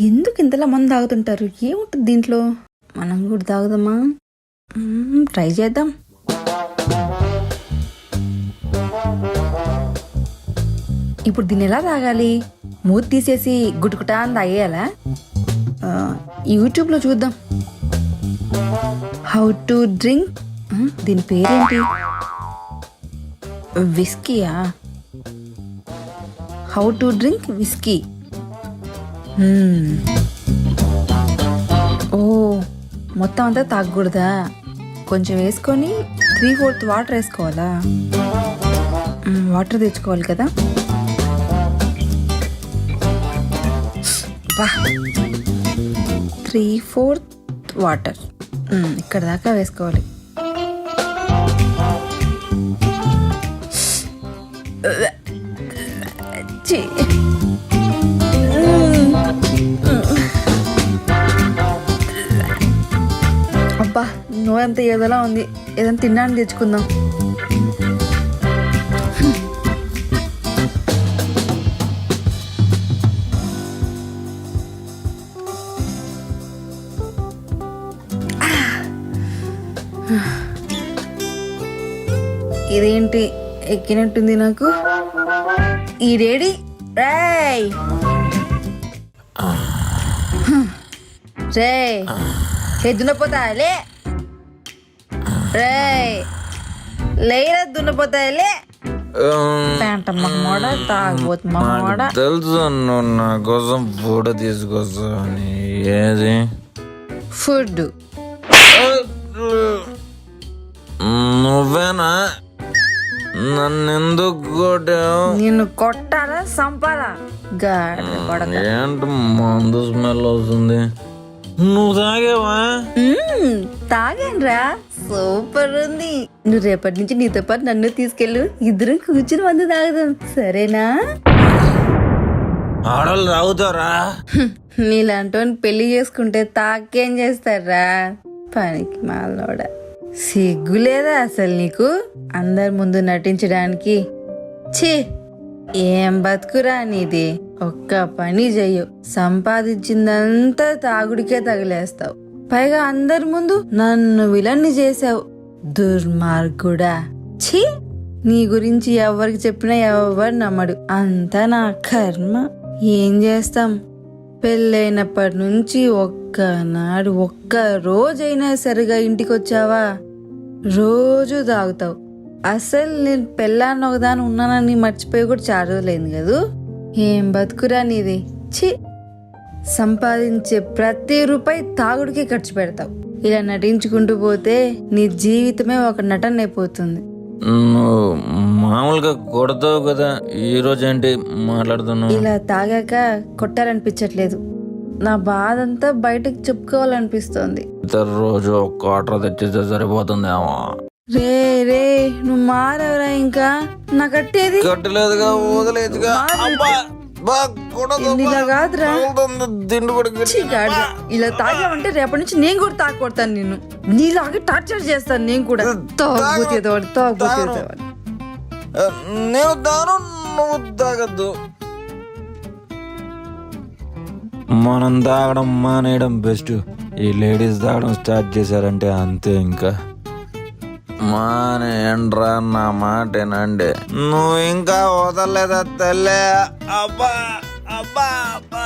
ఎందుకు ఇంతలా మంది తాగుతుంటారు? ఏముంటుంది దీంట్లో? మనం కూడా తాగుదామా? ట్రై చేద్దాం. ఇప్పుడు దీన్ని ఎలా తాగాలి? మూతి తీసేసి గుటుకుటా అని తాగేయాలా యూట్యూబ్లో చూద్దాం. హౌ టు డ్రింక్ దీని పేరేంటి? విస్కీయా? How to drink whisky. ఓ మొత్తం అంతా తాగకూడదా? కొంచెం వేసుకొని త్రీ ఫోర్త్ వాటర్ వేసుకోవాలా? వాటర్ తెచ్చుకోవాలి కదా? Three fourth water. ఇక్కడ దాకా వేసుకోవాలి. చీ నోరంతా ఏదోలా ఉంది. ఏదైనా తినడానికి తెచ్చుకుందాం. ఇదేంటి? ఎక్కినట్టుంది నాకు. ఈడేడి రేయ్! రే ఏ దున్నపోతా? లే! రేయ్ లేరా పెంట తాగబోతు తెలుసు నువ్వు నా కోసం ఫోటో తీసుకొస్తావని ఏది? ఫుడ్. నువ్వేనా? నన్ను ఎందుకు కొట్టావు? నిన్ను కొట్టాలా సంపాలా గాడి ఏంటి మందు స్మెల్ వస్తుంది? నువ్వు తాగేవా? తాగానురా. సూపర్ ఉంది. నువ్వు రేపటి నుంచి నీతో పాటు నన్ను తీసుకెళ్ళు. ఇద్దరం కూర్చుని మందు తాగుదాం. సరేనా? ఆడలు తాగుతారా? హ్మ్, నీలాంటి పెళ్ళి చేసుకుంటే తాకేం చేస్తారా? పనికి మాలోడ. సిగ్గు లేదా అసలు నీకు? అందరి ముందు నటించడానికి. ఛీ! ఏం బతుకురా నీది? ఒక్క పని చెయ్యు. సంపాదించిందంతా తాగుడికే తగిలేస్తావు. పైగా అందరి ముందు నన్ను విలన్ని చేసావు దుర్మార్గుడా. ఛీ! నీ గురించి ఎవరికి చెప్పినా ఎవరు నమ్మడు. అంతా నా కర్మ. ఏం చేస్తాం? పెళ్ళైనప్పటి నుంచి ఒక్కనాడు ఒక్క రోజైనా సరిగా ఇంటికి వచ్చావా రోజు తాగుతావు. అసలు నేను పెళ్ళాన్ని ఒకదాని ఉన్నానని మర్చిపోయి కూడా చాలా రోజులైంది కదూ? ఏం బతుకురా నీది? ఛీ! సంపాదించే ప్రతి రూపాయి తాగుడికి ఖర్చు పెడతావు. ఇలా నటించుకుంటూ పోతే నీ జీవితమే ఒక నటన అయిపోతుంది. నువ్వు మామూలుగా కొడతావు కదా ఈ రోజు ఏంటి మాట్లాడుతున్నావు? ఇలా తాగాక కొట్టాలనిపించట్లేదు. నా బాధ అంతా బయటకు చెప్పుకోవాలనిపిస్తోంది. ఇతరు రోజు ఒక ఆర్డర్ తెచ్చిస్తే సరిపోతుందేమో. రే రే నువ్వు మారవరా ఇంకా? నా కట్టేది? కట్టలేదుగా వదిలేదుగా. అబ్బా, బా, కొడదు, ఇలా బా. కాదురా. దిండు. ఇలా తాగావంటే రేపటి నుంచి నేను కూడా తాకొడతాను నిన్ను. నీలాగే టార్చర్ చేస్తాను నేను కూడా. తాగుబోతే ఎదవాడు తాగుబోతే ఎదవాడు ఆ, నేను తాను నువ్వు తాగద్దు. మనం తాగడం మానేయడం బెస్ట్. ఈ లేడీస్ తాగడం స్టార్ట్ చేశారంటే అంతే ఇంకా. మానేయండ్రా నా మాటేనండి. నువ్వు ఇంకా వదలలేదా తెల్లే? అబ్బా అబ్బా అబ్బా.